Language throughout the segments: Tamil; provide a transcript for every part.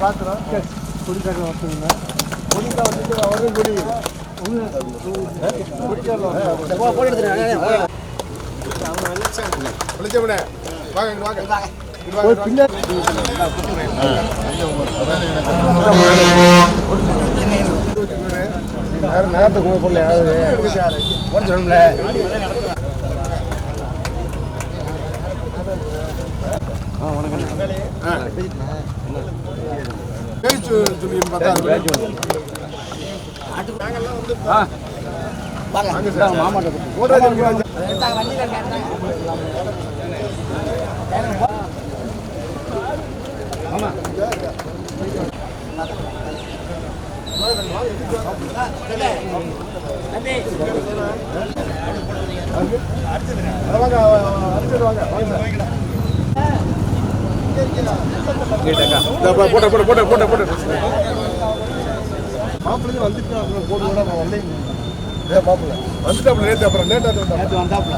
பார்க்குறோம் குடிக்கார வச்சுருங்க குடிக்கா வந்துட்டு அவரும் குடி இங்க வாங்க, இங்க வாங்க பின்னாடி நேரத்துக்கு பொருள் யாராவது உடச்சிடும்ல பேச்சு சொல்லி வாங்க. அட வாங்க வாங்க போட்டு போட்டு போட்டு போட்டு போட்டு மாப்பிள்ளை வந்துட்டு அப்புறம் போட்டு கூட நான் வந்தேன். மாப்பிள்ளை. வந்துட்டாப்புல நேற்று அப்புறம் நேற்று வந்தாப்புல.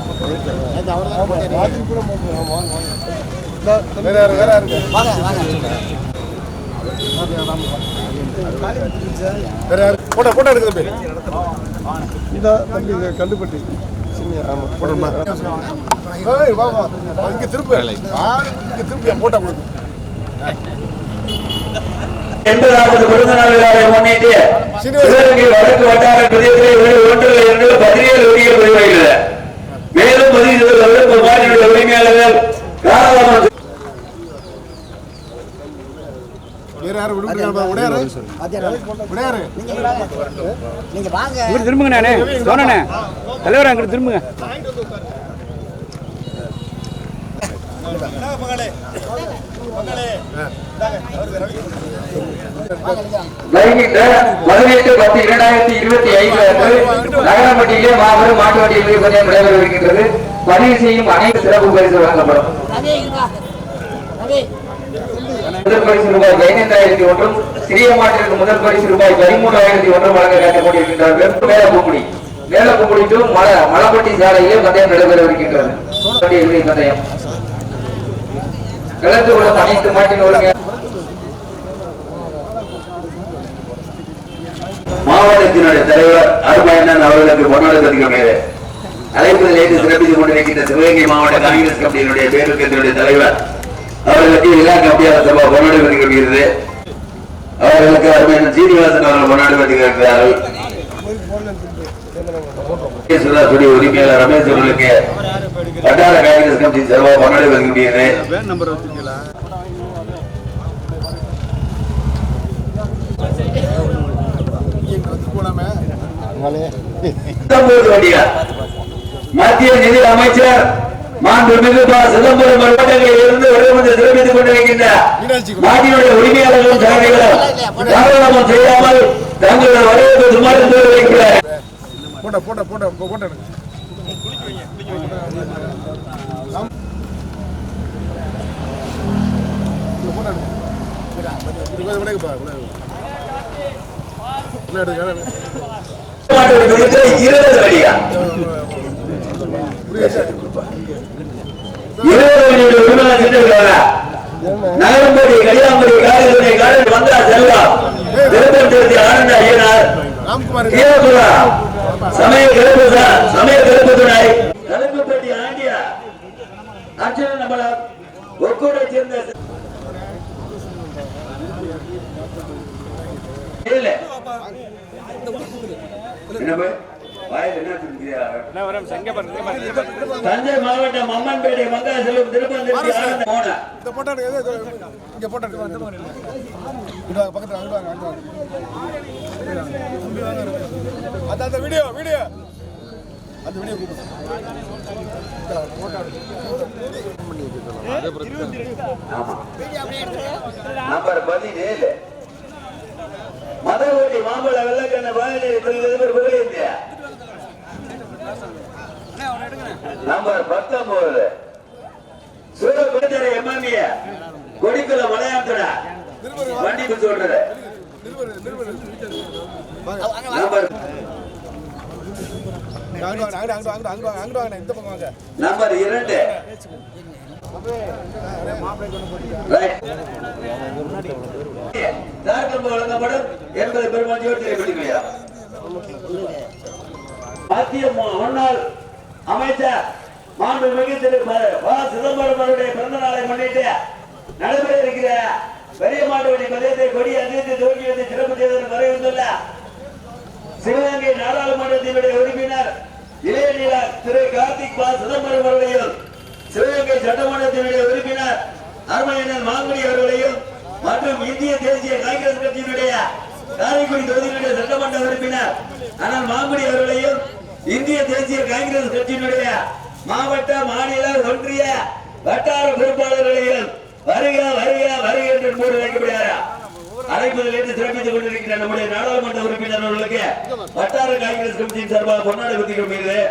ராத்திரி கூட ஆமா, வாங்க வாங்க. இந்தா, வேற யாரு வேற யாருங்க வேற யாரு? போட்டோ போட்டோ எடுக்குது தம்பி இந்த தம்பி இந்த கண்டுபட்டி சின்ன ஆமா. போட்டோமா ஏய் வா வா. வா, இங்க திருப்பு. இங்க திருப்பி. போட்டோ கொடுக்கு எண்பதாவது பிறந்த நாள் விழாவை முன்னிட்டு சிவகங்கை வடக்கு வட்டார பிரதேசத்தில் ஒரு ஒன்றில் இருந்து பதினேழு உரிய பதிவாகிறது மேலும் பதினேழு வருட மாநில உரிமையாளர்கள் ராதாமன் வேற யாரு விடுமுறை உடையாரு உடையாரு நீங்க வாங்க? திரும்புங்க நானே. சொன்னேண்ணே தலைவர் அங்கிட்டு திரும்புங்க. பதினெட்டு பத்து இரண்டாயிரத்தி இருபத்தி ஐந்து அன்று நகரப்பட்டியிலே மாபெரும் மாட்டு வண்டி பந்தயம் நடைபெறவிருக்கின்றது பதிவு செய்யும் அனைத்து சிறப்பு பரிசு வழங்கப்படும். முதல் பரிசு ரூபாய் ஐநூறாயிரத்தி ஒன்றும் சிறிய மாட்டிற்கு முதல் பரிசு ரூபாய் பதிமூன்றாயிரத்தி ஒன்றும் வழங்க காத்துக் கொண்டிருக்கின்றார்கள். மேலப்பூக்குடி மேலப்பூக்குடி டு மல மலப்பட்டி சாலையிலே பந்தயம் நடைபெறவிருக்கின்றது. வண்டி இறுதி பந்தயம் கலந்து கொள்ளும் அனைத்து மாட்டின் ஒழுங்க மாவட்டத்தினுடைய தலைவர் அருமையண்ணன் அவர்களுக்கு பொன்னாடு மேலே அழைப்பதில் ஏற்று சிறப்பித்துக் கொண்டிருக்கின்ற சிவகங்கை மாவட்ட காங்கிரஸ் கமிட்டியினுடைய பேருக்கு தலைவர் அவர்களுக்கு எல்லா கமிட்டியாளர் சபா பொன்னாடு பதிக்கிறது அவர்களுக்கு அருமையான சீனிவாசன் அவர்கள் பொன்னாடு பதிக்கிறார்கள் சுதாசுடி உரிமையாளர் ரமேஷ் அவர்களுக்கு வட்டார காங்கிரஸ் கமிட்டி போனாமே பத்தொன்பது வண்டிகள் மத்திய நிதி அமைச்சர் மாண்புமிகு ப. சிதம்பரம் மாவட்டங்களில் இருந்து வருவது சிறப்பித்துக் கொண்டிருக்கின்ற நாட்டினுடைய உரிமையாளர்களும் சாரதிகளும் தாராளமம் செய்யாமல் தங்களது வரவேற்பு சுமார் போட்டோ போட்டோ போட்டோ போட்டோ இருபது வண்டியா நகரம்படி கலியாம்படி காரிகளை காரில் வந்தா செல்வம் திருப்பம் திருத்தி ஆனந்த ஐயனார் ராம்குமார் கீழப்புறா சமய கிளப்பு சமய கிளப்பு துணை கலப்புப்பட்டி ஆண்டியா அர்ச்சன நம்பளம் ஒக்கூரை சேர்ந்த இல்ல. என்ன தஞ்சை மாவட்டம் அம்மன்பேட்டை மங்கா செல்வம் மோனா இந்த போட்டோ இது, இங்க போட்டோ பக்கத்துல அங்க வாங்க அங்க வாங்க. அந்த அந்த வீடியோ வீடியோ அந்த வீடியோ கூப்பிடுங்க ஆமா. நம்பர் பதினேழு. மதகுடி மாம்பழ வெள்ளக்கண்ண நம்பர் பத்தொன்பது சூரகுண்டரை எம்எம்ஏ வண்டி நம்பர் நம்பர் இரண்டு. வழங்கப்படும் என்பதை பெருமாச்சியோடு தெரிவித்துக்கொள்கிறா மத்திய முன்னாள் அமைச்சர் மாண்புமிகு திரு ப- சிதம்பரம் அவருடைய பிறந்த நாளை முன்னிட்டு நடைபெற இருக்கிற பெரிய மாட்டுவடி மதியத்தை கொடி அதிர்த்து துவக்கி வைத்து சிறப்பு செய்ததற்கு வரை வந்துள்ள சிவகங்கை நாடாளுமன்றத்தினுடைய உறுப்பினர் இளையநிலா திரு. கார்த்திக் பா. சிதம்பரம் அவர்களையும் சிவகங்கை சட்டமன்றத்தினுடைய உறுப்பினர் அருமையண்ணன் மாங்குடி அவர்களையும் மற்றும் இந்திய தேசிய காங்கிரஸ் கட்சியினுடைய காரைக்குடி தொகுதியினுடைய சட்டமன்ற உறுப்பினர் ஆனால் மாங்குடி அவர்களையும் இந்திய தேசிய காங்கிரஸ் கட்சியினுடைய மாவட்ட மாநில ஒன்றிய வட்டார பொறுப்பாளர்களையும் வருக வருக வருக என்று மூடு வைக்கப்படுகிறாரா. அழைப்பதிலிருந்து சிறப்பித்துக் கொண்டிருக்கிற நம்முடைய நாடாளுமன்ற உறுப்பினர்களுக்கு வட்டார காங்கிரஸ் கமிட்டியின் சார்பாக பொன்னாடை பத்தி கொண்டிருக்கிறது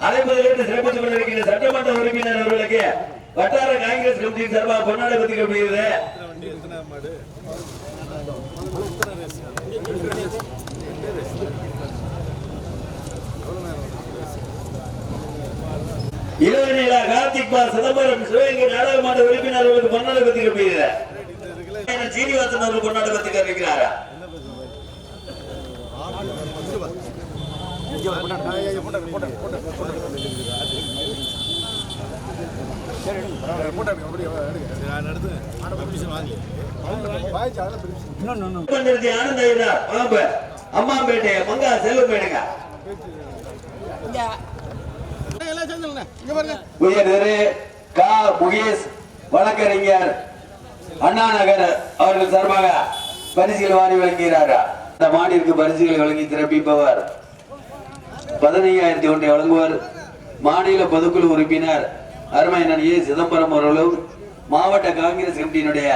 அழைப்பதிலிருந்து சிறப்பித்துக் கொண்டிருக்கிற சட்டமன்ற உறுப்பினர் அவர்களுக்கு வட்டார காங்கிரஸ் கமிட்டியின் சார்பாக பொன்னாடை பத்தி மீது இளவநிலா கார்த்திக் பா சிதம்பரம் சிவகங்கை நாடாளுமன்ற உறுப்பினர் அவர்களுக்கு பொன்னாடை பத்தி கொண்டிருக்கிறது சீனிவாசன் அவர்கள் பொன்னாடை பத்தி பாம்பு அம்மாம்பேட்டை மங்கா செல்வம்பேடுங்க கா. முகேஷ் வழக்கறிஞர் அண்ணா நகர் அவர்கள் சார்பாக பரிசுகள் வாரி வழங்குகிறார்? இந்த மாநிலக்கு பரிசுகள் வழங்கி சிறப்பிப்பவர் பதினையாயிரத்தி ஒன்றை வழங்குவர் மாநில பொதுக்குழு உறுப்பினர் அருமையனன் ஏ. சிதம்பரம் அவர்களும் மாவட்ட காங்கிரஸ் கமிட்டியினுடைய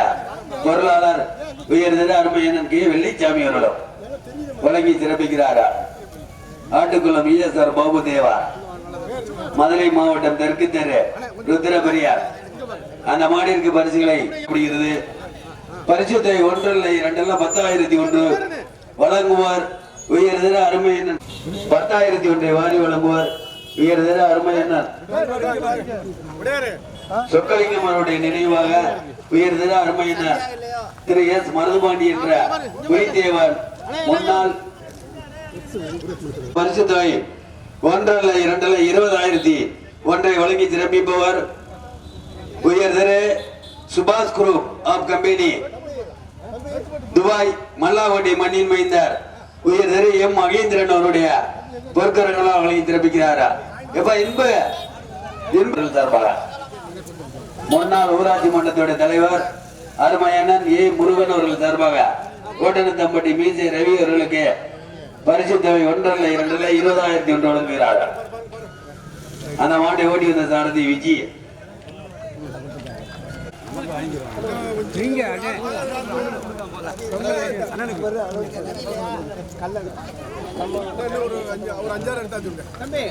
பொருளாளர் உயர் திரு அருமையனன் கே. வெள்ளிச்சாமி அவர்களும் வழங்கி சிறப்பிக்கிறாரா? ஆட்டுக்குளம் இஎஸ்ஆர் பாபு தேவா மதுரை மாவட்டம் தெற்கு தெரு ருத்ரபரியார். அந்த மாடிற்கு பரிசுகளை கொடுக்கிறது. பரிசு தொகை ஒன்றில் இரண்டல்ல பத்தாயிரத்தி ஒன்று. வழங்குவார் உயர்தர அருமையண்ணன் பத்தாயிரத்தி ஒன்றை வாரி வழங்குவார் உயர்தர அருமை என்ன சொக்கலிங்கம் அவருடைய நினைவாக உயர்தர அருமையண்ணர் திரு எஸ். மருதுபாண்டி என்ற புலித்தேவர் முன்னாள் பரிசு தொகை ஒன்றல்ல இரண்டல்ல இருபதாயிரத்தி ஒன்றை வழங்கி சிறப்பிப்பவர் உயர்திரு சுபாஷ் குரூப் ஆஃப் கம்பெனி. துபாய் மல்லாவட்டி மண்ணின் மைந்தார் உயர்திரு எம் மகேந்திரன் அவருடைய பொற்கரங்களால் வழங்கி சிறப்பிக்கிறாரா எப்ப இன்பு இன்பு சார்பாக முன்னாள் ஊராட்சி மன்றத்துடைய தலைவர் அருமையண்ணன் ஏ முருகன் அவர்கள் சார்பாக கோட்டனத்தம்பட்டி மீசை ரவி அவர்களுக்கு பரிசு தொகை ஒன்றல்ல இரண்டல்ல இருபதாயிரத்தி ஒன்று வழங்குகிறார்கள். அந்த மாட்டை ஓட்டி வந்த சாரதி விஜி நீங்க அண்ணே.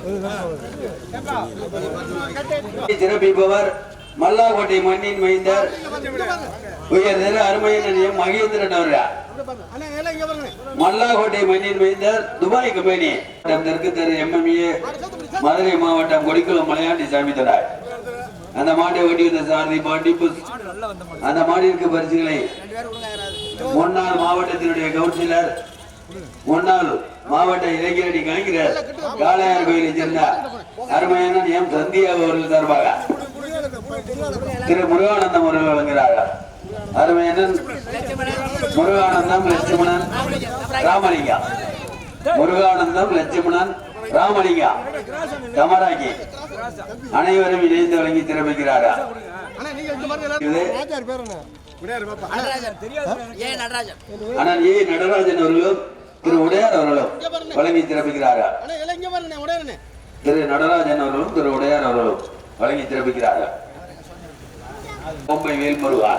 சிறப்பிப்பவர் மல்லாக்கோட்டை மண்ணின் மைந்தர் உயர் திரு மகேந்திரன் அவர்கள். மல்லாக்கோட்டை மண்ணின் மைந்தர் துபாய் கம்பெனி தெற்கு தெரு எம்எம்ஏ மதுரை மாவட்டம் கொடிக்குளம் மலையாண்டி சாமி தடாய் அந்த மாட்டை ஓட்டி வந்த சாரதி பாட்டி அந்த மாட்டிற்கு பரிசுகளை முன்னாள் மாவட்டத்தினுடைய கவுன்சிலர் முன்னாள் மாவட்ட இளைஞரணி காங்கிரஸ் காளையார் கோயிலை சேர்ந்த அருமையான எம் சந்தியா அவர்கள் சார்பாக. திரு முருகானந்தம் அவர்கள் வழங்குகிறார்கள். முருகானந்தம் லட்சுமணன் ராமலிங்கா. முருகானந்தம் லட்சுமணன் ராமலிங்கா. தமராஜி அனைவரும் இணைந்து வழங்கி திறமைக்கிறாரா ஆனால் நடராஜன் ஏ. நடராஜன் அவர்களும் திரு. உடையார் அவர்களும் வழங்கி திறப்பிக்கிறார்கள் திரு. நடராஜன் அவர்களும் திரு. உடையார் அவர்களும் வழங்கி சிறப்பிக்கிறார்கள் பொம்பை வேல்முருகா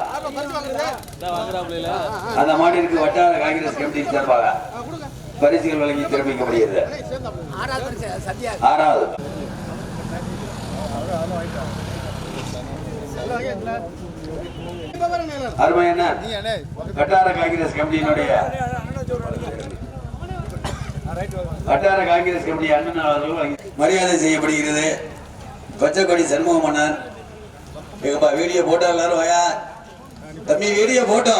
அந்த மாநிலத்துக்கு வட்டார காங்கிரஸ் கமிட்டி சார்பாக பரிசுகள் வழங்கி சிறப்பிக்கப்படுகிறது ஆறாவது. அருமை என்ன வட்டார காங்கிரஸ் கமிட்டியினுடைய வட்டார காங்கிரஸ் கமிட்டி அண்ணன் மரியாதை செய்யப்படுகிறது. பச்சைக்கொடி சண்முக மன்னர் எங்கப்பா வீடியோ போட்டோ எல்லாரும் வாயா. தம்பி வீடியோ போட்டோ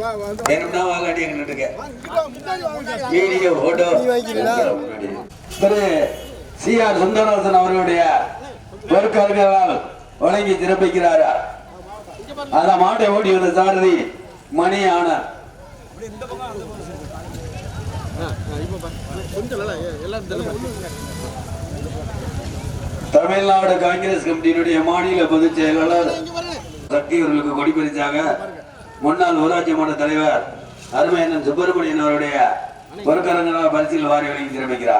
வா, வேணும்னா வீடியோ போட்டோ திரு சி ஆர் சுந்தரராசன் அவர்களுடைய பொருட்காரர்களால் வழங்கி சிறப்பிக்கிறாரா அந்த மாட்டை ஓடி வந்த சாரதி மணி ஆனார் கொஞ்சம் நல்லா, தமிழ்நாடு காங்கிரஸ் கமிட்டியினுடைய மாநில பொதுச் செயலாளர் சக்தி அவர்களுக்கு கொடி பரிசாக முன்னாள் ஊராட்சி மன்ற தலைவர் அருமையண்ணன் சுப்பிரமணியன் அவருடைய பொருட்காரங்களால் பரிசில் வாரி வழங்கி சிறப்பிக்கிறார்